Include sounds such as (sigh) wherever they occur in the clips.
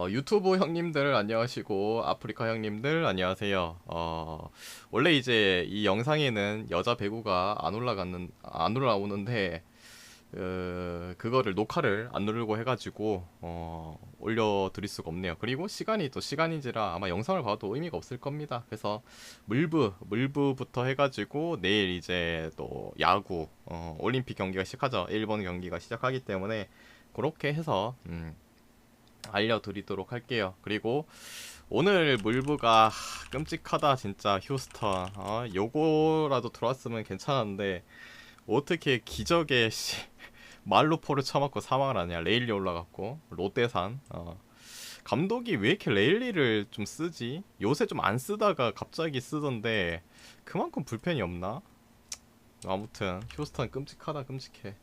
어, 유튜브 형님들 안녕하시고 아프리카 형님들 안녕하세요. 어, 원래 이제 이 영상에는 여자 배구가 안 올라가는 안 올라오는데 그 그거를 녹화를 안 누르고 해가지고 어, 올려드릴 수가 없네요. 그리고 시간이 또 시간인지라 아마 영상을 봐도 의미가 없을 겁니다. 그래서 물브 물브부터 해가지고 내일 이제 또 야구 어, 올림픽 경기가 시작하죠. 일본 경기가 시작하기 때문에 그렇게 해서 음, 알려드리도록 할게요. 그리고 오늘 물브가 하, 끔찍하다 진짜 휴스턴. 어, 요거라도 들어왔으면 괜찮은데 어떻게 기적의 씨, 말루포를 쳐맞고 사망을 하냐. 레일리 올라갔고 롯데산. 어. 감독이 왜 이렇게 레일리를 좀 쓰지? 요새 좀 안 쓰다가 갑자기 쓰던데 그만큼 불펜이 없나? 아무튼 휴스턴 끔찍하다 끔찍해.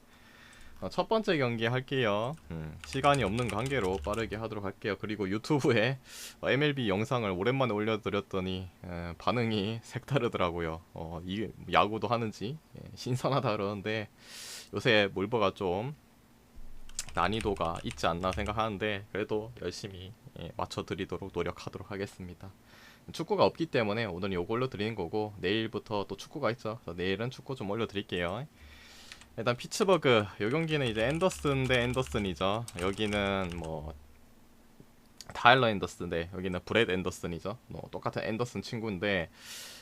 어, 첫 번째 경기 할게요. 음, 시간이 없는 관계로 빠르게 하도록 할게요. 그리고 유튜브에 어, MLB 영상을 오랜만에 올려드렸더니 에, 반응이 색다르더라고요. 어, 이 야구도 하는지 예, 신선하다 그러는데 요새 몰버가 좀 난이도가 있지 않나 생각하는데 그래도 열심히 예, 맞춰드리도록 노력하도록 하겠습니다. 축구가 없기 때문에 오늘 요거 올려드리는 거고 내일부터 또 축구가 있죠. 내일은 축구 좀 올려드릴게요. 일단 피츠버그 요 경기는 이제 앤더슨 대 앤더슨이죠. 여기는 뭐 타일러 앤더슨인데 여기는 브렛 앤더슨이죠. 뭐 똑같은 앤더슨 친구인데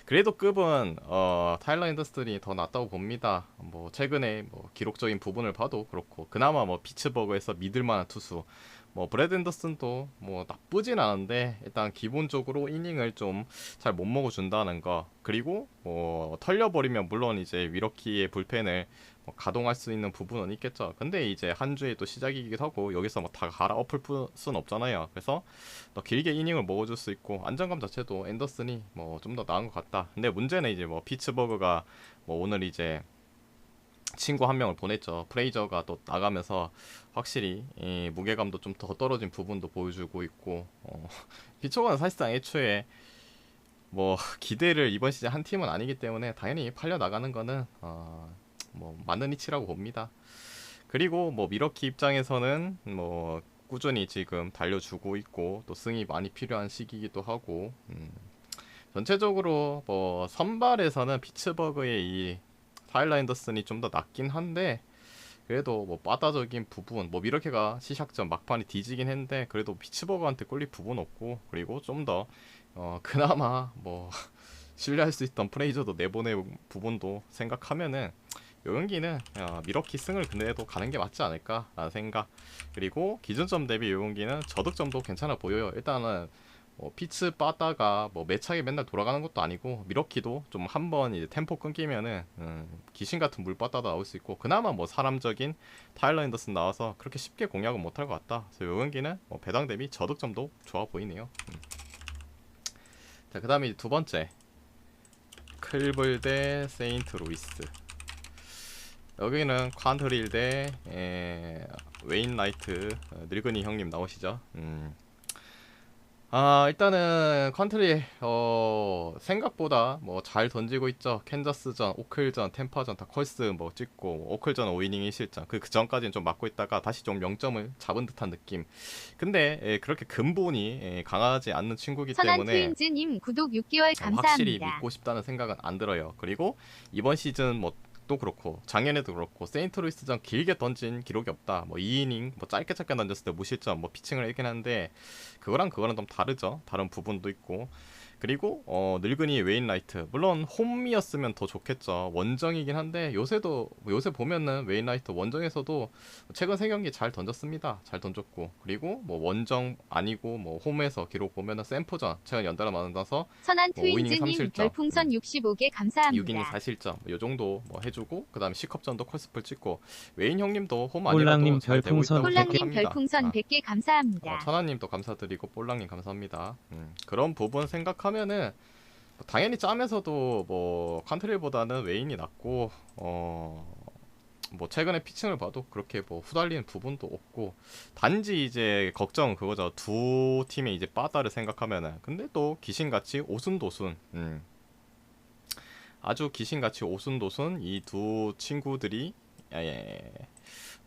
그래도 급은 어 타일러 앤더슨이 더 낫다고 봅니다. 뭐 최근에 뭐 기록적인 부분을 봐도 그렇고 그나마 뭐 피츠버그에서 믿을만한 투수 뭐 브래드 앤더슨도 뭐 나쁘진 않은데 일단 기본적으로 이닝을 좀 잘 못 먹어준다는 거 그리고 뭐 털려버리면 물론 이제 위러키의 불펜을 뭐 가동할 수 있는 부분은 있겠죠. 근데 이제 한 주에 또 시작이기도 하고 여기서 뭐다 갈아 엎을 수는 없잖아요. 그래서 더 길게 이닝을 먹어줄 수 있고 안정감 자체도 앤더슨이 뭐 좀 더 나은 것 같다. 근데 문제는 이제 뭐 피츠버그가 뭐 오늘 이제 친구 한 명을 보냈죠. 프레이저가 또 나가면서 확실히 이 무게감도 좀 더 떨어진 부분도 보여주고 있고 어, (laughs) 피처가는 사실상 애초에 뭐 기대를 이번 시즌 한 팀은 아니기 때문에 당연히 팔려 나가는 거는 어, 뭐 맞는 이치라고 봅니다. 그리고 뭐 미러키 입장에서는 뭐 꾸준히 지금 달려주고 있고 또 승이 많이 필요한 시기이기도 하고 음, 전체적으로 뭐 선발에서는 피츠버그의 이 타일러 앤더슨이 좀더 낫긴 한데 그래도 뭐 바다적인 부분 뭐 미러케가 시작전 막판이 뒤지긴 했는데 그래도 피츠버그한테 꿀릴 부분 없고 그리고 좀더 어, 그나마 뭐 (laughs) 신뢰할 수 있던 프레이저도 내보낼 부분도 생각하면은 요 경기는 어, 미러키 승을 근데도 가는 게 맞지 않을까 라는 생각 그리고 기준점 대비 요 경기는 저득점도 괜찮아 보여요 일단은 뭐 피츠 빠다가 뭐 매차게 맨날 돌아가는 것도 아니고 미러키도 좀 한번 이제 템포 끊기면은 음, 귀신 같은 물 빠다도 나올 수 있고 그나마 뭐 사람적인 타일러 앤더슨 나와서 그렇게 쉽게 공략은 못할 것 같다. 그래서 요 경기는 뭐 배당 대비 저득점도 좋아 보이네요. 음. 자 그 다음에 두 번째 클블 대 세인트 루이스 여기는 퀀트릴 대 에, 웨인 라이트 어, 늙은이 형님 나오시죠. 음. 아 일단은 컨트리 어 생각보다 뭐 잘 던지고 있죠 캔자스전 오클전 템파전 다 컬스 뭐 찍고 오클전 5이닝 1실점 그, 그 전까지는 좀 맞고 있다가 다시 좀 0점을 잡은 듯한 느낌 근데 예, 그렇게 근본이 예, 강하지 않는 친구기 때문에 트윈즈님 구독 6개월 어, 확실히 감사합니다. 믿고 싶다는 생각은 안 들어요. 그리고 이번 시즌 뭐 또 그렇고 작년에도 그렇고 세인트루이스전 길게 던진 기록이 없다. 뭐 2이닝 뭐 짧게 짧게 던졌을 때 무실점 뭐 피칭을 했긴 한데 그거랑 그거는 좀 다르죠. 다른 부분도 있고 그리고 어 늙은이 웨인 라이트 물론 홈이었으면 더 좋겠죠. 원정이긴 한데 요새도 요새 보면은 웨인 라이트 원정에서도 최근 세 경기 잘 던졌습니다. 잘 던졌고 그리고 뭐 원정 아니고 뭐 홈에서 기록 보면은 샘프전 최근 연달아 만나서 선한 뭐 오이닝 트윈즈님. 별풍선 65개 감사합니다. 6이닝 4실점 요 정도 뭐 해주고 그 다음에 C컵전도 콜스플 찍고 웨인 형님도 홈 아니라도 잘 되고 별풍선 있다고 생각합니다. 별풍선 아, 100개 감사합니다. 어, 천하님도 감사드리고 볼랑님 감사합니다. 음, 그런 부분 생각하면 은뭐 당연히 짬에서도 뭐 컨트리보다는 웨인이 낫고 어. 뭐 최근에 피칭을 봐도 그렇게 뭐 후달리는 부분도 없고 단지 이제 걱정은 그거죠 두 팀의 이제 빠다를 생각하면은 근데 또 귀신같이 오순도순 음. 아주 귀신같이 오순도순 이 두 친구들이 예,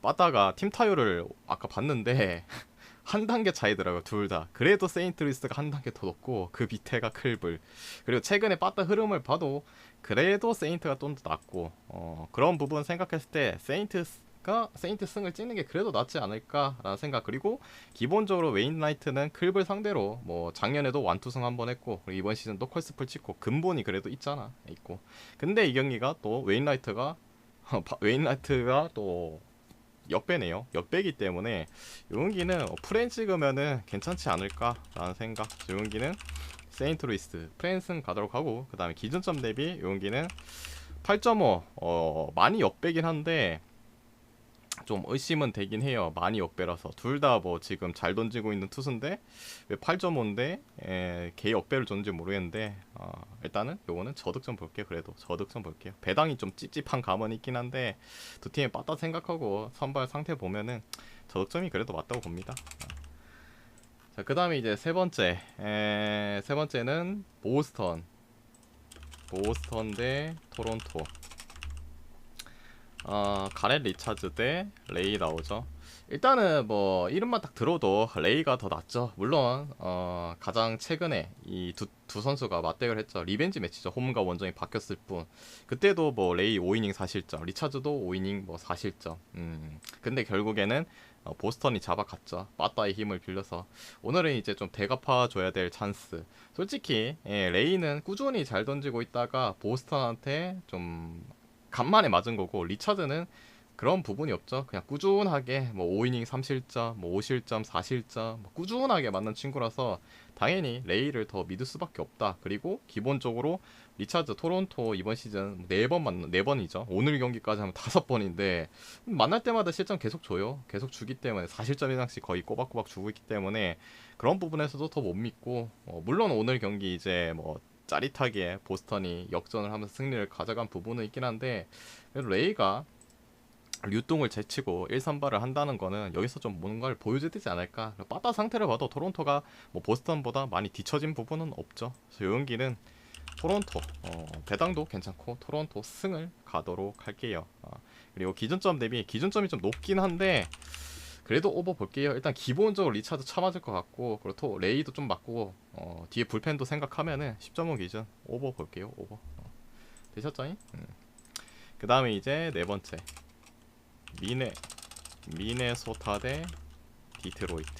빠다가 팀 타율을 아까 봤는데 (laughs) 한 단계 차이더라고요 둘 다. 그래도 세인트 루이스가 한 단계 더 높고 그 밑에가 클블. 그리고 최근에 빠따 흐름을 봐도 그래도 세인트가 좀 더 낫고 어, 그런 부분 생각했을 때 세인트가 세인트 승을 찍는 게 그래도 낫지 않을까라는 생각 그리고 기본적으로 웨인 나이트는 클블 상대로 뭐 작년에도 완투승 한 번 했고 그리고 이번 시즌도 컬스플 찍고 근본이 그래도 있잖아 있고 근데 이 경기가 또 웨인 나이트가 (laughs) 웨인 나이트가 또 역배네요. 역배기 때문에 이 경기는 어, 프렌 찍으면은 괜찮지 않을까 라는 생각. 이 경기는 세인트 루이스 프랜스는 가도록 하고 그 다음에 기준점 대비 이 경기는 8.5 어, 많이 역배긴 한데 좀 의심은 되긴 해요. 많이 역배라서. 둘 다 뭐 지금 잘 던지고 있는 투수인데 왜 8.5인데 에, 개 역배를 줬는지 모르겠는데 어, 일단은 요거는 저득점 볼게요 그래도. 저득점 볼게요. 배당이 좀 찝찝한 감은 있긴 한데 두 팀의 빠따 생각하고 선발 상태 보면은 저득점이 그래도 맞다고 봅니다. 자, 그 다음에 이제 세 번째. 에, 세 번째는 보스턴. 보스턴 대 토론토. 어, 가렛 리차즈 대 레이 나오죠. 일단은 뭐 이름만 딱 들어도 레이가 더 낫죠. 물론 어, 가장 최근에 이두 두 선수가 맞대결 했죠. 리벤지 매치죠. 홈과 원정이 바뀌었을 뿐. 그때도 뭐 레이 5이닝 4실점, 리차즈도 5이닝 뭐 4실점. 음. 근데 결국에는 어, 보스턴이 잡아갔죠. 빠따의 힘을 빌려서 오늘은 이제 좀 대갚아 줘야 될 찬스. 솔직히 예, 레이는 꾸준히 잘 던지고 있다가 보스턴한테 좀 간만에 맞은 거고 리차드는 그런 부분이 없죠. 그냥 꾸준하게 뭐 5이닝 3실점, 뭐 5실점, 4실점 뭐 꾸준하게 맞는 친구라서 당연히 레이를 더 믿을 수밖에 없다. 그리고 기본적으로 리차드 토론토 이번 시즌 네번 맞는 네 번이죠. 오늘 경기까지 하면 (laughs) 다섯 번인데 만날 때마다 실점 계속 줘요. 계속 주기 때문에 4실점 이상씩 거의 꼬박꼬박 주고 있기 때문에 그런 부분에서도 더 못 믿고 어, 물론 오늘 경기 이제 뭐 짜릿하게 보스턴이 역전을 하면서 승리를 가져간 부분은 있긴 한데 레이가 류동을 제치고 1, 3발을 한다는 거는 여기서 좀 뭔가를 보여줘야 되지 않을까? 빠따 상태를 봐도 토론토가 뭐 보스턴보다 많이 뒤처진 부분은 없죠. 그래서 이 경기는 토론토 어, 배당도 괜찮고 토론토 승을 가도록 할게요. 어, 그리고 기준점 대비 기준점이 좀 높긴 한데 그래도 오버 볼게요 일단 기본적으로 리차드 쳐맞을 것 같고 그리고 또 레이도 좀 맞고 어, 뒤에 불펜도 생각하면은 10.5 기준 오버 볼게요 오버 어. 되셨죠? 음. 그 다음에 이제 네 번째 미네 미네소타 대 디트로이트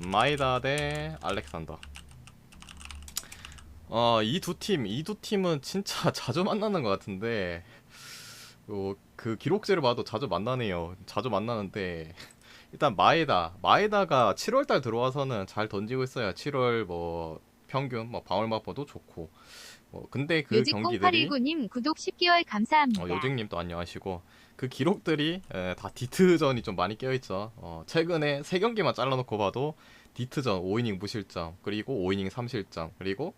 마이다 대 알렉산더 어 이 두 팀 이 두 팀은 진짜 (laughs) 자주 만나는 것 같은데 어, 그 기록제를 봐도 자주 만나네요 자주 만나는데 일단 마에다 마에다가 7월달 들어와서는 잘 던지고 있어요 7월 뭐 평균 뭐 방울 마포도 좋고 뭐 근데 그 경기들이 600819님 구독 10개월 감사합니다. 어, 요직님도 안녕하시고 그 기록들이 에, 다 디트전이 좀 많이 껴있죠. 어, 최근에 세 경기만 잘라놓고 봐도 디트전 5이닝 무실점 그리고 5이닝 3실점 그리고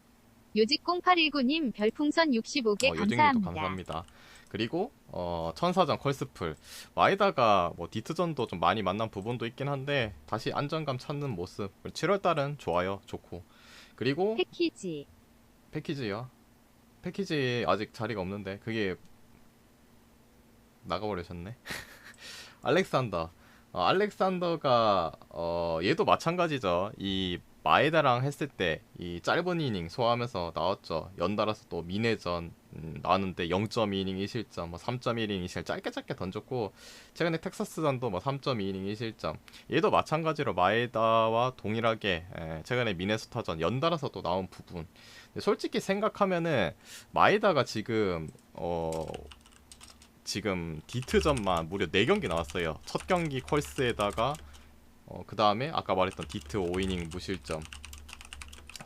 요직 0819님 별풍선 65개 어, 감사합니다. 감사합니다. 그리고 어, 천사전 컬스플 마에다가 뭐 디트전도 좀 많이 만난 부분도 있긴 한데 다시 안정감 찾는 모습 7월달은 좋아요 좋고 그리고 패키지 패키지요. 패키지 아직 자리가 없는데 그게 나가버리셨네. (laughs) 알렉산더. 어, 알렉산더가 어, 얘도 마찬가지죠. 이 마에다랑 했을 때 이 짧은 이닝 소화하면서 나왔죠. 연달아서 또 미네전 음, 나왔는데 0.2이닝 1실점, 뭐 3.1이닝 2실 짧게 짧게 던졌고 최근에 텍사스전도 뭐 3.2이닝 1실점. 얘도 마찬가지로 마에다와 동일하게 에, 최근에 미네소타전 연달아서 또 나온 부분. 솔직히 생각하면은 마에다가 지금 어 지금 디트전만 무려 4경기 나왔어요. 첫 경기 컬스에다가 어, 그 다음에 아까 말했던 디트 5이닝 무실점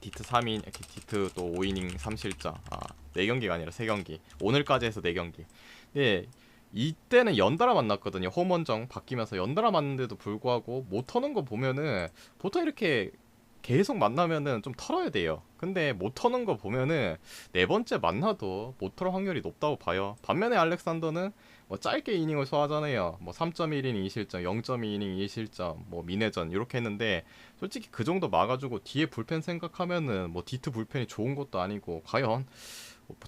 디트 3인 디트 또 5이닝 3실점 아 4경기가 아니라 3경기. 오늘까지 해서 4경기. 근데 이때는 연달아 만났거든요. 홈원정 바뀌면서 연달아 맞는데도 불구하고 못 터는 거 보면은 보통 이렇게 계속 만나면은 좀 털어야 돼요. 근데 못 터는 거 보면은 네 번째 만나도 못 털 확률이 높다고 봐요. 반면에 알렉산더는 뭐 짧게 이닝을 소화하잖아요. 뭐 3.1이닝 2실점, 0.2이닝 2실점, 뭐 미네전 이렇게 했는데 솔직히 그 정도 막아주고 뒤에 불펜 생각하면은 뭐 디트 불펜이 좋은 것도 아니고 과연 뭐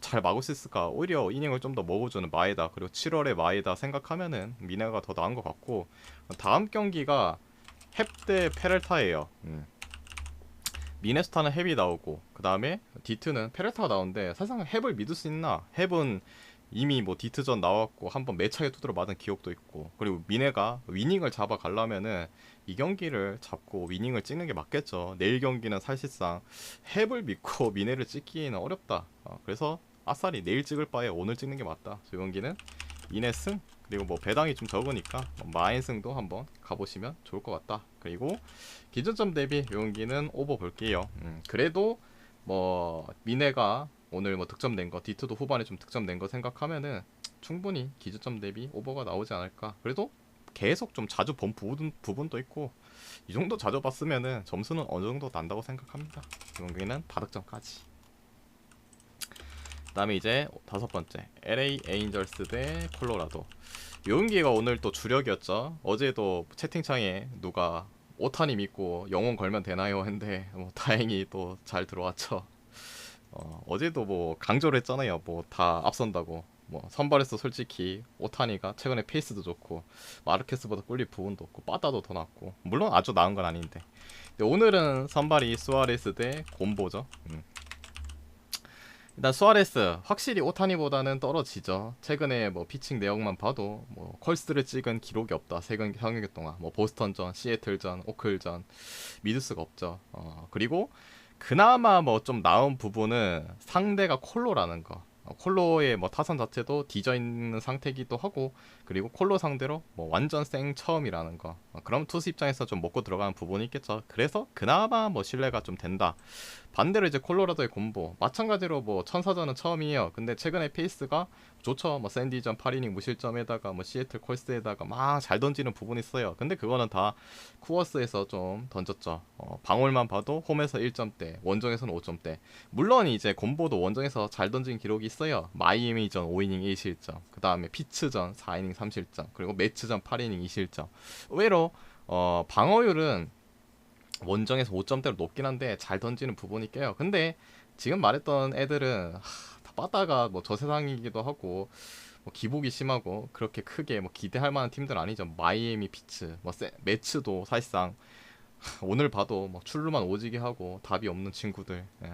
잘 막을 수 있을까? 오히려 이닝을 좀 더 먹어주는 마에다 그리고 7월에 마에다 생각하면은 미네가 더 나은 것 같고 다음 경기가 햅대 페렐타예요. 음. 미네스타는 햅이 나오고 그 다음에 디트는 페렐타가 나오는데 사실상 햅을 믿을 수 있나? 햅은 이미 뭐 디트전 나왔고 한번 매차게 두드려 맞은 기억도 있고 그리고 미네가 위닝을 잡아 가려면은 이 경기를 잡고 위닝을 찍는 게 맞겠죠. 내일 경기는 사실상 햅을 믿고 (laughs) 미네를 찍기는 어렵다. 어, 그래서 아싸리 내일 찍을 바에 오늘 찍는 게 맞다. 저 경기는 이네 승 그리고 뭐 배당이 좀 적으니까 뭐 마인 승도 한번 가보시면 좋을 것 같다. 그리고 기준점 대비 이 경기는 오버 볼게요. 음, 그래도 뭐 미네가 오늘 뭐 득점 낸 거, 디트도 후반에 좀 득점 낸 거 생각하면은 충분히 기준점 대비 오버가 나오지 않을까. 그래도 계속 좀 자주 본 부분, 부분도 있고 이 정도 자주 봤으면은 점수는 어느 정도 난다고 생각합니다. 이 경기는 다득점까지. 그다음에 이제 다섯 번째 LA 에인절스 대 콜로라도. 요 경기가 오늘 또 주력이었죠. 어제도 채팅창에 누가 오타니 믿고 영혼 걸면 되나요? 했는데 뭐 다행히 또 잘 들어왔죠. 어, 어제도 뭐 강조를 했잖아요. 뭐 다 앞선다고. 뭐 선발에서 솔직히 오타니가 최근에 페이스도 좋고 마르케스보다 꿀리 부분도 없고 빠따도 더 낫고 물론 아주 나은 건 아닌데 오늘은 선발이 수아레스 대 곰보죠. 음. 일단 수아레스 확실히 오타니보다는 떨어지죠. 최근에 뭐 피칭 내용만 봐도 뭐 컬스를 찍은 기록이 없다. 세경 경기 동안 뭐 보스턴전, 시애틀전, 오클전 믿을 수가 없죠. 어, 그리고 그나마 뭐 좀 나은 부분은 상대가 콜로라는 거. 어, 콜로의 뭐 타선 자체도 뒤져 있는 상태이기도 하고 그리고 콜로 상대로 뭐 완전 생 처음이라는 거. 어, 그럼 투수 입장에서 좀 먹고 들어가는 부분이 있겠죠. 그래서 그나마 뭐 신뢰가 좀 된다. 반대로 이제 콜로라도의 곰보 마찬가지로 뭐 천사전은 처음이에요. 근데 최근에 페이스가 좋죠. 뭐 샌디전 8이닝 무실점에다가 뭐 시애틀 콜스에다가 막 잘 던지는 부분이 있어요. 근데 그거는 다 쿠어스에서 좀 던졌죠. 어, 방울만 봐도 홈에서 1점대, 원정에서는 5점대. 물론 이제 곰보도 원정에서 잘 던진 기록이 있어요. 마이애미전 5이닝 1실점, 그 다음에 피츠전 4이닝 3실점, 그리고 매츠전 8이닝 2실점. 의외로 어, 방어율은 원정에서 5점대로 높긴 한데 잘 던지는 부분이 껴요. 근데 지금 말했던 애들은 하, 다 빠따가 뭐 저 세상이기도 하고 뭐 기복이 심하고 그렇게 크게 뭐 기대할 만한 팀들 아니죠. 마이애미 피츠, 뭐 세, 매츠도 사실상 하, (laughs) 오늘 봐도 뭐 출루만 오지게 하고 답이 없는 친구들. 예.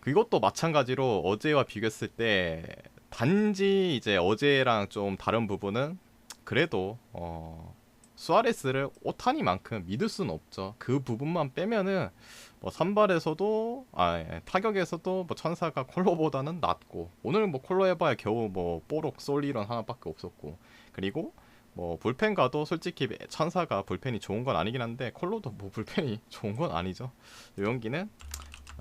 그것도 마찬가지로 어제와 비교했을 때 단지 이제 어제랑 좀 다른 부분은 그래도 어 수아레스를 오타니만큼 믿을 수는 없죠. 그 부분만 빼면은 뭐 선발에서도 아 예, 타격에서도 뭐 천사가 콜로보다는 낫고 오늘 뭐 콜로 해봐야 겨우 뭐 뽀록 솔리런 하나밖에 없었고 그리고 뭐 불펜 가도 솔직히 천사가 불펜이 좋은 건 아니긴 한데 콜로도 뭐 불펜이 (laughs) 좋은 건 아니죠. 이 경기는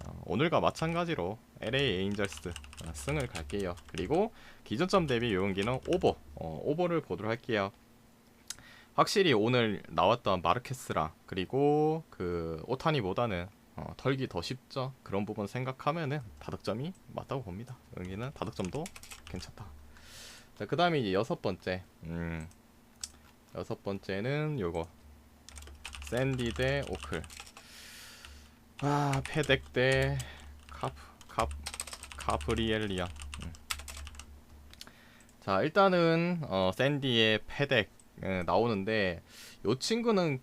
어, 오늘과 마찬가지로 LA 에인절스 어, 승을 갈게요. 그리고 기존점 대비 이 경기는 오버 어, 오버를 보도록 할게요. 확실히 오늘 나왔던 마르케스랑 그리고 그 오타니보다는 어, 털기 더 쉽죠. 그런 부분 생각하면은 다득점이 맞다고 봅니다. 여기는 다득점도 괜찮다. 자, 그 다음에 이제 여섯 번째. 음, 여섯 번째는 요거. 샌디 대 오클. 아, 페덱 대 카프, 카, 카프리엘리안. 음. 자, 일단은 어, 샌디의 페덱 예, 나오는데 요 친구는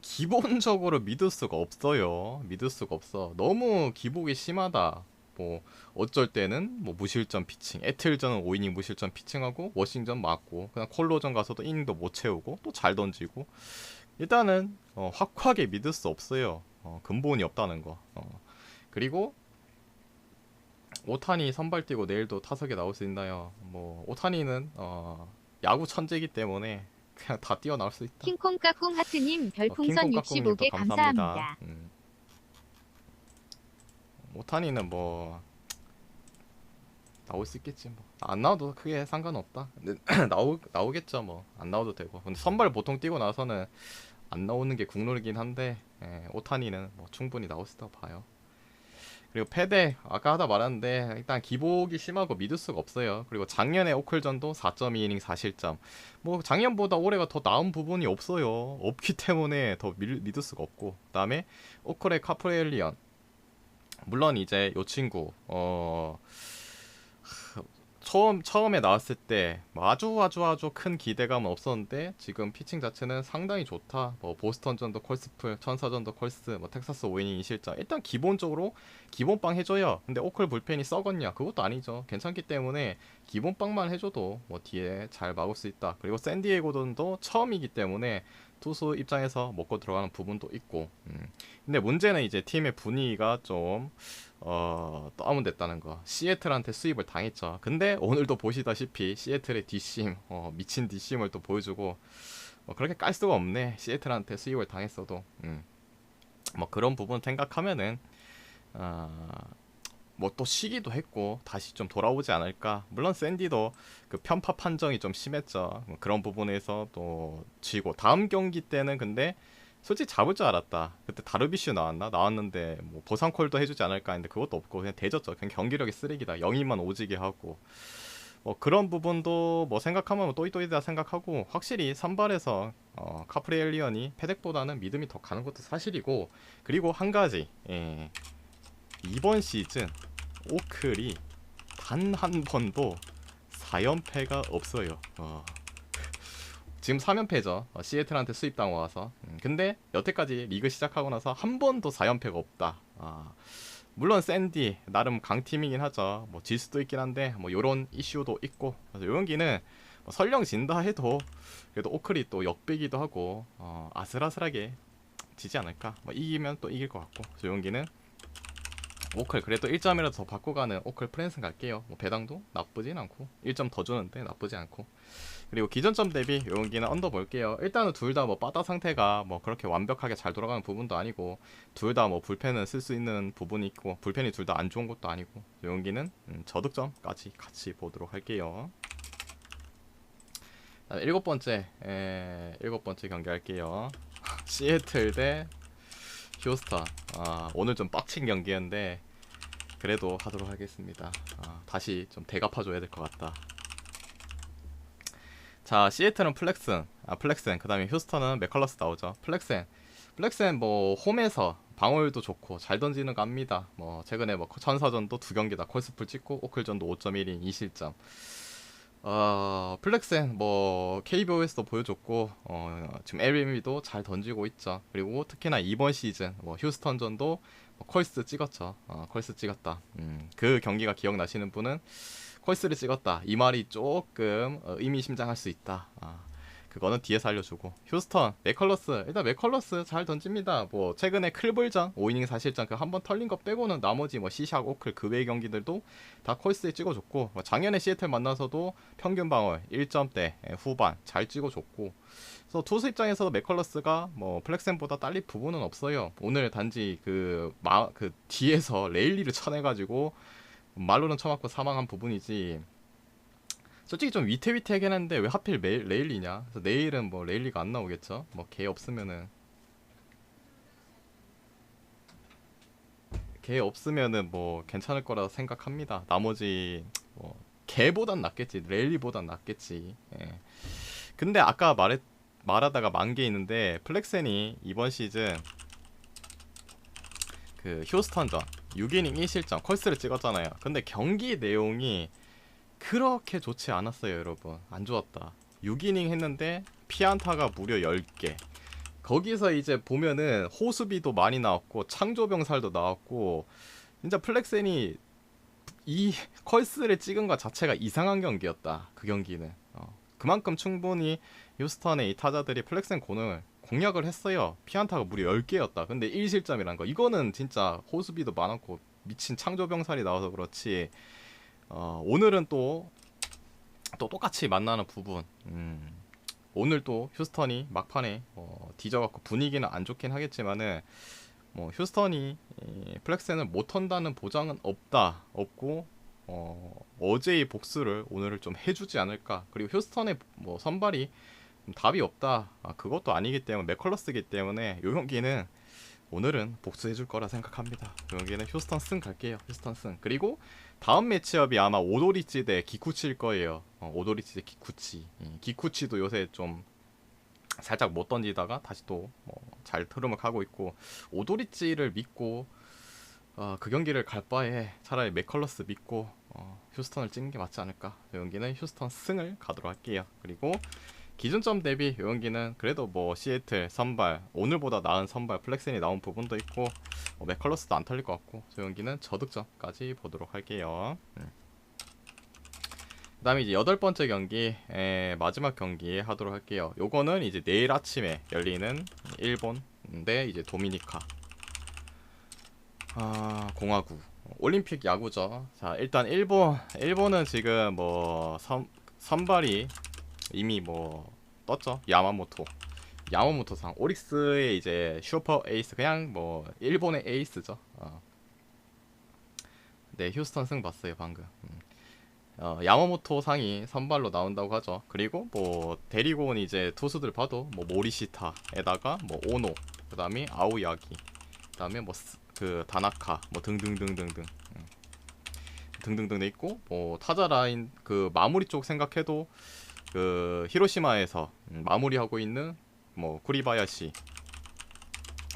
기본적으로 믿을 수가 없어요. 믿을 수가 없어. 너무 기복이 심하다. 뭐 어쩔 때는 뭐 무실점 피칭, 에틀전은 5이닝 무실점 피칭하고 워싱전 맞고 그냥 콜로전 가서도 이닝도 못 채우고 또 잘 던지고 일단은 어, 확확하게 믿을 수 없어요. 어, 근본이 없다는 거. 어. 그리고 오타니 선발 뛰고 내일도 타석에 나올 수 있나요? 뭐 오타니는 어, 야구 천재이기 때문에 그냥 다 뛰어나올 수 있다. 킹콩 까꿍 하트님 어, 별풍선 킹콩 65개 깍꿍님도 감사합니다. 음. 오타니는 뭐 나올 수 있겠지 뭐. 안 나와도 크게 상관없다. 근데 (clears throat) 나오 나오겠죠 뭐. 안 나와도 되고. 근데 선발 보통 뛰고 나서는 안 나오는 게 국룰이긴 한데 예, 오타니는 뭐 충분히 나올 수 있다고 봐요. 그리고 패대 아까 하다 말았는데 일단 기복이 심하고 믿을 수가 없어요. 그리고 작년에 오클전도 4.2이닝 4실점. 뭐 작년보다 올해가 더 나은 부분이 없어요. 없기 때문에 더 밀, 믿을 수가 없고. 그다음에 오클의 카프레일리언. 물론 이제 요 친구 어 하, 처음 처음에 나왔을 때뭐 아주 아주 아주 큰 기대감은 없었는데 지금 피칭 자체는 상당히 좋다. 뭐 보스턴전도 콜스풀, 천사전도 콜스, 뭐 텍사스 오이닝 이실장 일단 기본적으로 기본빵 해줘요. 근데 오클 불펜이 썩었냐? 그것도 아니죠. 괜찮기 때문에 기본빵만 해줘도 뭐 뒤에 잘 막을 수 있다. 그리고 샌디에고전도 처음이기 때문에 투수 입장에서 먹고 들어가는 부분도 있고. 음. 근데 문제는 이제 팀의 분위기가 좀 어, 다운됐다는 거. 시애틀한테 수입을 당했죠. 근데 오늘도 보시다시피 시애틀의 뒷심, 어, 미친 뒷심을 또 보여주고 뭐 그렇게 깔 수가 없네. 시애틀한테 수입을 당했어도. 음. 뭐 그런 부분 생각하면은 어, 뭐또 쉬기도 했고 다시 좀 돌아오지 않을까. 물론 샌디도 그 편파 판정이 좀 심했죠. 뭐 그런 부분에서 또 지고 다음 경기 때는 근데 솔직히 잡을 줄 알았다. 그때 다르비슈 나왔나? 나왔는데 뭐 보상 콜도 해주지 않을까 했는데 그것도 없고 그냥 대졌죠. 그냥 경기력이 쓰레기다. 영입만 오지게 하고 뭐 그런 부분도 뭐 생각하면 또이또이다 생각하고 확실히 선발에서 어, 카프리엘리언이 페덱보다는 믿음이 더 가는 것도 사실이고 그리고 한 가지 예. 이번 시즌 오클이 단 한 번도 4연패가 없어요. 어. 지금 3연패죠. 어, 시애틀한테 수입당하 와서. 음, 근데 여태까지 리그 시작하고 나서 한 번도 4연패가 없다. 아, 물론 샌디 나름 강팀이긴 하죠. 뭐 질 수도 있긴 한데 뭐 요런 이슈도 있고. 그래서 요 경기는 뭐 설령 진다 해도 그래도 오클이 또 역배기도 하고 어, 아슬아슬하게 지지 않을까. 뭐 이기면 또 이길 것 같고. 그래서 요 경기는 오클 그래도 1점이라도 더 받고 가는 오클 프랜스 갈게요. 뭐 배당도 나쁘진 않고 1점 더 주는데 나쁘지 않고 그리고 기존점 대비 요 경기는 언더 볼게요. 일단은 둘 다뭐 바다 상태가 뭐 그렇게 완벽하게 잘 돌아가는 부분도 아니고 둘 다 뭐 불펜은 쓸수 있는 부분이 있고 불펜이 둘 다 안 좋은 것도 아니고 요 경기는 음, 저득점까지 같이 보도록 할게요. 일곱 번째 에, 일곱 번째 경기 할게요. (laughs) 시애틀 대 휴스턴. 아, 오늘 좀 빡친 경기였는데 그래도 하도록 하겠습니다. 아, 다시 좀 대갚아줘야 될 것 같다. 자, 시애틀은 플렉슨, 아 플렉슨, 그 다음에 휴스턴은 맥컬러스 나오죠. 플렉슨, 플렉슨 뭐 홈에서 방어율도 좋고 잘 던지는 거 압니다. 뭐 최근에 뭐 천사전도 두 경기 다 콜스풀 찍고 오클전도 5.1인 2실점. 어, 플렉센 뭐 KBO에서도 보여줬고 어, 지금 LME도 잘 던지고 있죠. 그리고 특히나 이번 시즌 뭐 휴스턴전도 뭐 컬스 찍었죠. 어, 컬스 찍었다. 음, 그 경기가 기억나시는 분은 컬스를 찍었다. 이 말이 조금 어, 의미심장할 수 있다. 아, 그거는 뒤에서 알려주고 휴스턴 맥컬러스 일단 맥컬러스 잘 던집니다. 뭐 최근에 클볼전 5이닝 사실전 그한 번 털린 거 빼고는 나머지 뭐 시샥 오클 그 외의 경기들도 다 컬스에 찍어줬고 뭐 작년에 시애틀 만나서도 평균 방어 1점대 후반 잘 찍어줬고 그래서 투수 입장에서 맥컬러스가 뭐 플렉센보다 딸릴 부분은 없어요. 오늘 단지 그, 마, 그 뒤에서 레일리를 쳐내가지고 말로는 쳐맞고 사망한 부분이지 솔직히 좀 위태위태하긴 한데 왜 하필 메, 레일리냐? 그래서 내일은 뭐 레일리가 안 나오겠죠? 뭐걔 없으면은 걔 없으면은 뭐 괜찮을 거라 생각합니다. 나머지 뭐 걔보단 낫겠지, 레일리보단 낫겠지. 예. 근데 아까 말했 말하다가 만 게 있는데 플렉센이 이번 시즌 그 휴스턴전 6이닝 1실점 컬스를 찍었잖아요. 근데 경기 내용이 그렇게 좋지 않았어요, 여러분. 안 좋았다. 6이닝 했는데 피안타가 무려 10개. 거기서 이제 보면은 호수비도 많이 나왔고 창조병살도 나왔고 진짜 플렉센이 이 컬스를 찍은 것 자체가 이상한 경기였다. 그 경기는. 어. 그만큼 충분히 휴스턴의 이 타자들이 플렉센 공을 공략을 했어요. 피안타가 무려 10개였다. 근데 1실점이란 거. 이거는 진짜 호수비도 많았고 미친 창조병살이 나와서 그렇지. 어, 오늘은 또, 또 똑같이 만나는 부분. 음, 오늘 또 휴스턴이 막판에 어, 뒤져갖고 분위기는 안 좋긴 하겠지만은 뭐 휴스턴이 이 플렉센을 못 턴다는 보장은 없다. 없고 어, 어제의 복수를 오늘을 좀 해주지 않을까. 그리고 휴스턴의 뭐 선발이 좀 답이 없다. 아, 그것도 아니기 때문에 맥컬러스기 때문에 요 경기는 오늘은 복수해줄 거라 생각합니다. 요 경기는 휴스턴 승 갈게요. 휴스턴 승. 그리고 다음 매치업이 아마 오도리치 대 기쿠치일 거예요. 어, 오도리치 대 기쿠치. 음, 기쿠치도 요새 좀 살짝 못 던지다가 다시 또 잘 흐름을 가고 있고 오도리치를 믿고 어, 그 경기를 갈 바에 차라리 맥컬러스 믿고 어, 휴스턴을 찍는 게 맞지 않을까. 이 경기는 휴스턴 승을 가도록 할게요. 그리고 기준점 대비 이 경기는 그래도 뭐 시애틀 선발 오늘보다 나은 선발 플렉센이 나온 부분도 있고 어, 맥컬러스도 안 털릴 것 같고 저 경기는 저득점까지 보도록 할게요. 음. 그 다음에 이제 여덟 번째 경기 에, 마지막 경기 하도록 할게요. 요거는 이제 내일 아침에 열리는 일본인데 이제 도미니카 아 공화국 올림픽 야구죠. 자 일단 일본 일본은 지금 뭐 선, 선발이 이미 뭐 떴죠. 야마모토 야마모토상 오릭스의 이제 슈퍼 에이스 그냥 뭐 일본의 에이스죠. 어. 네 휴스턴 승 봤어요 방금. 음. 어, 야마모토 상이 선발로 나온다고 하죠. 그리고 뭐 데리고 온 이제 투수들 봐도 뭐 모리시타에다가 뭐 오노, 그 다음에 아오야기, 그 다음에 뭐 그 다나카, 뭐 등등등등등. 음. 등등등 돼 있고 뭐 타자 라인 그 마무리 쪽 생각해도 그 히로시마에서 음, 마무리하고 있는 뭐 쿠리바야시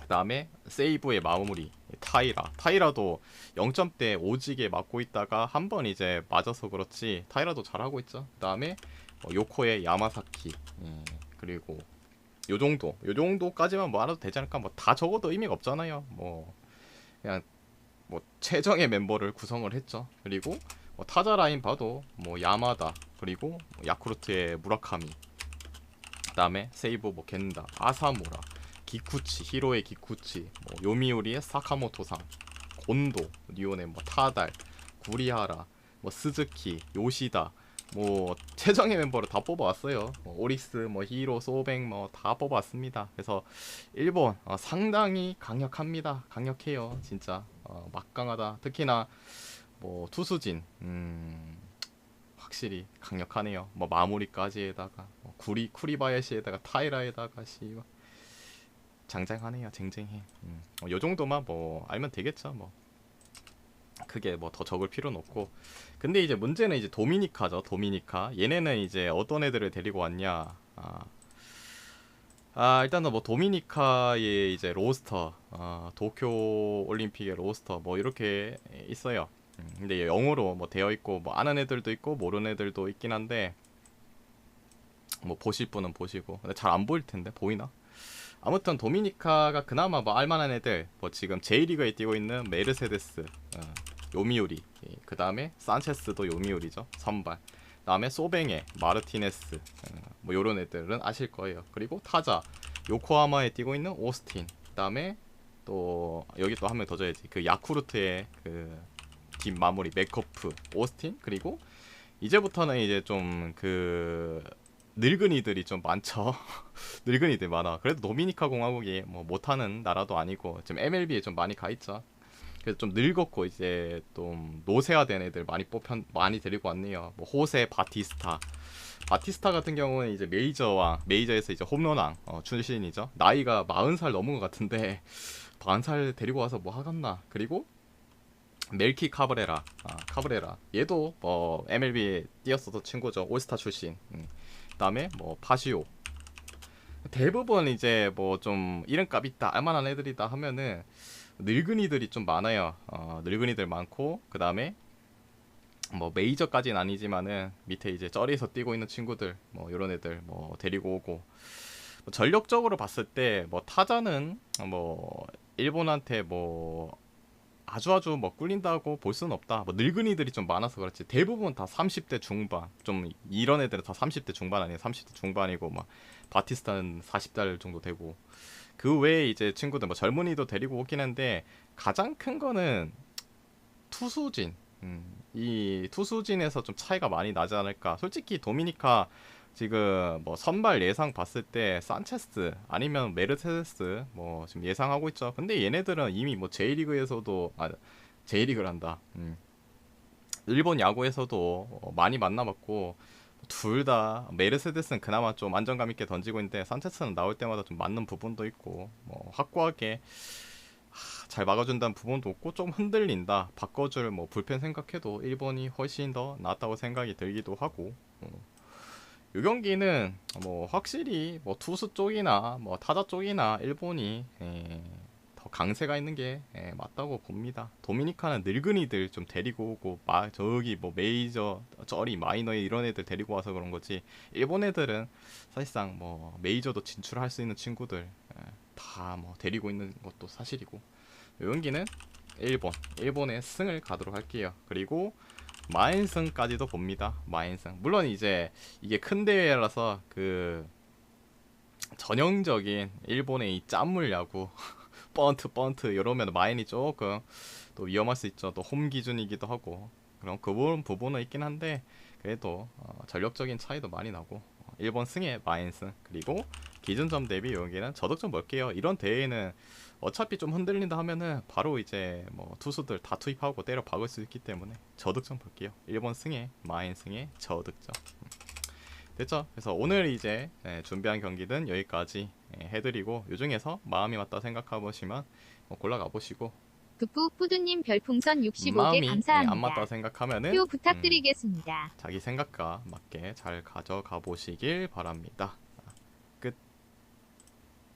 그 다음에 세이브의 마무리 타이라. 타이라도 0점대 오지게 맞고 있다가 한 번 이제 맞아서 그렇지 타이라도 잘하고 있죠. 그 다음에 뭐 요코의 야마사키 예, 그리고 요 정도. 요 정도까지만 뭐 알아도 되지 않을까. 뭐 다 적어도 의미가 없잖아요. 뭐 그냥 뭐 최정의 멤버를 구성을 했죠. 그리고 뭐 타자 라인 봐도 뭐 야마다 그리고 뭐 야쿠르트의 무라카미 그 다음에 세이브 뭐 겐다 아사무라 기쿠치 히로의 기쿠치 뭐 요미우리의 사카모토상 곤도 리오네 뭐 타달 구리하라 뭐 스즈키 요시다 뭐 최정의 멤버를 다 뽑아왔어요. 뭐 오릭스 뭐 히로 소뱅 뭐 다 뽑아왔습니다. 그래서 일본 어, 상당히 강력합니다. 강력해요. 진짜 어, 막강하다. 특히나 뭐 투수진 음 확실히 강력하네요. 뭐 마무리까지에다가 뭐 구리 쿠리바야시에다가 타이라에다가 씨 장장하네요. 쟁쟁해. 음. 어, 요 정도만 뭐 알면 되겠죠 뭐. 크게 뭐 더 적을 필요는 없고. 근데 이제 문제는 이제 도미니카죠 도미니카. 얘네는 이제 어떤 애들을 데리고 왔냐. 아, 아 일단은 뭐 도미니카의 이제 로스터 아, 도쿄 올림픽의 로스터 뭐 이렇게 있어요 음, 근데 영어로 뭐 되어 있고 뭐 아는 애들도 있고 모르는 애들도 있긴 한데 뭐 보실 분은 보시고. 근데 잘 안 보일 텐데 보이나? 아무튼 도미니카가 그나마 뭐 알만한 애들 뭐 지금 J리그에 뛰고 있는 메르세데스 어, 요미우리 그 다음에 산체스도 요미우리죠 선발. 다음에 소뱅에 마르티네스 어, 뭐 요런 애들은 아실 거예요. 그리고 타자 요코하마에 뛰고 있는 오스틴 그 다음에 또 여기 또 한 명 더 줘야지. 그 야쿠르트의 그 팀 마무리 메커프 오스틴 그리고 이제부터는 이제 좀 그 늙은이들이 좀 많죠. (laughs) 늙은이들 많아. 그래도 도미니카 공화국이 뭐 못하는 나라도 아니고 지금 MLB에 좀 많이 가 있죠. 그래서 좀 늙었고 이제 좀 노쇠화된 애들 많이 뽑혀 많이 데리고 왔네요. 뭐 호세 바티스타. 바티스타 같은 경우는 이제 메이저와 메이저에서 이제 홈런왕 어, 출신이죠. 나이가 40살 넘은 것 같은데 (laughs) 40살 데리고 와서 뭐 하겠나. 그리고 멜키 카브레라, 아, 카브레라. 얘도 뭐 MLB 뛰었어도 친구죠. 올스타 출신. 음. 그다음에 뭐 파시오. 대부분 이제 뭐 좀 이름값 있다, 알만한 애들이다 하면은 늙은이들이 좀 많아요. 어, 늙은이들 많고 그 다음에 뭐 메이저까지는 아니지만은 밑에 이제 쩌리에서 뛰고 있는 친구들 뭐 이런 애들 뭐 데리고 오고 뭐 전력적으로 봤을 때 뭐 타자는 뭐 일본한테 뭐 아주 아주 뭐 꿀린다고 볼 수는 없다. 뭐 늙은이들이 좀 많아서 그렇지. 대부분 다 30대 중반. 좀 이런 애들은 다 30대 중반 아니에요. 30대 중반이고 막 바티스타는 40달 정도 되고. 그 외에 이제 친구들 뭐 젊은이도 데리고 오긴 한데 가장 큰 거는 투수진. 음, 이 투수진에서 좀 차이가 많이 나지 않을까. 솔직히 도미니카 지금 뭐 선발 예상 봤을 때 산체스 아니면 메르세데스 뭐 지금 예상하고 있죠. 근데 얘네들은 이미 뭐 J리그에서도 아 J리그를 한다. 음. 일본 야구에서도 어, 많이 만나봤고 둘 다 메르세데스는 그나마 좀 안정감 있게 던지고 있는데 산체스는 나올 때마다 좀 맞는 부분도 있고 뭐 확고하게 하, 잘 막아준다는 부분도 없고 좀 흔들린다 바꿔줄 뭐 불펜 생각해도 일본이 훨씬 더 낫다고 생각이 들기도 하고 어. 이 경기는 뭐 확실히 뭐 투수 쪽이나 뭐 타자 쪽이나 일본이 예, 더 강세가 있는 게 예, 맞다고 봅니다. 도미니카는 늙은이들 좀 데리고 오고 마, 저기 뭐 메이저, 저리 마이너 이런 애들 데리고 와서 그런 거지. 일본 애들은 사실상 뭐 메이저도 진출할 수 있는 친구들 다 뭐 데리고 있는 것도 사실이고 여기는 일본, 일본의 승을 가도록 할게요. 그리고 마인승까지도 봅니다. 마인승. 물론 이제 이게 큰 대회라서 그 전형적인 일본의 이 짠물 야구 (laughs) 번트 번트 이러면 마인이 조금 또 위험할 수 있죠. 또 홈 기준이기도 하고 그럼 그 부분 부분은 있긴 한데 그래도 어, 전력적인 차이도 많이 나고 어, 일본 승의 마인승 그리고 기준점 대비 여기는 저득점 볼게요. 이런 대회는 어차피 좀 흔들린다 하면은 바로 이제 뭐 투수들 다 투입하고 때려 박을 수 있기 때문에 저득점 볼게요. 일본 승의 마인 승의 저득점. 음. 됐죠? 그래서 오늘 이제 예, 준비한 경기는 여기까지 예, 해드리고 요 중에서 마음이 맞다 생각해 보시면 뭐 골라가 보시고 북부 푸두님 별풍선 65개 마음이 예, 감사합니다. 안 맞다 생각하면은 표 부탁드리겠습니다. 자기 생각과 맞게 잘 가져가 보시길 바랍니다.